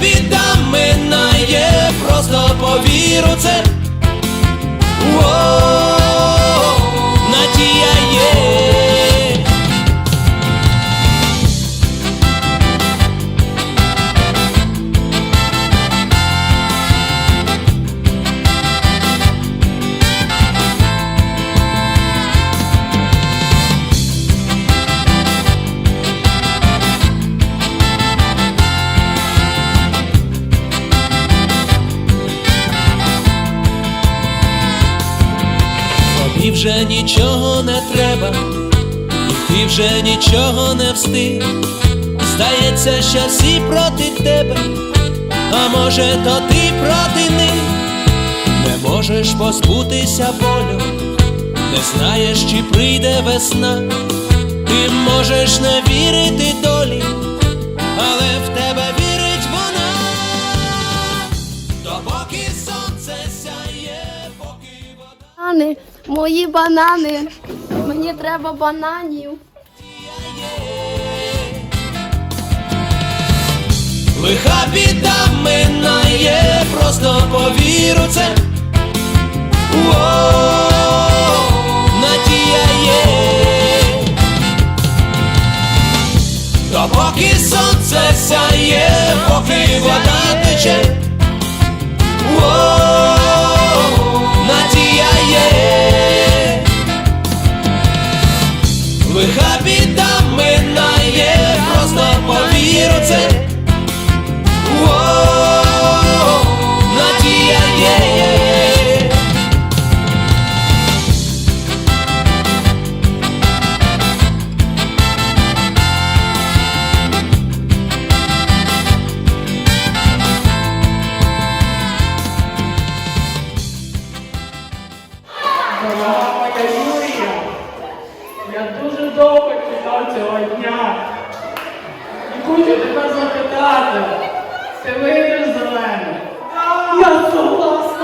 біда минає, просто повіру це. Вже нічого не треба, і ти вже нічого не встиг. Здається, що всі проти тебе, а може, то ти проти них, не можеш позбутися болю, не знаєш, чи прийде весна, ти можеш не вірити долі, Банани, мої банани. Мені треба бананів. Лиха біда минає, просто повір у це. Воу, надія є. Допоки сонце сяє, поки вода тече. Лиха біда минає, просто повір у це. Воу, надія є. Дорога моя Юрія, я чудове кіно цього дня. І хочу тебе запитати. Це вийдеш за мене. Я согласна.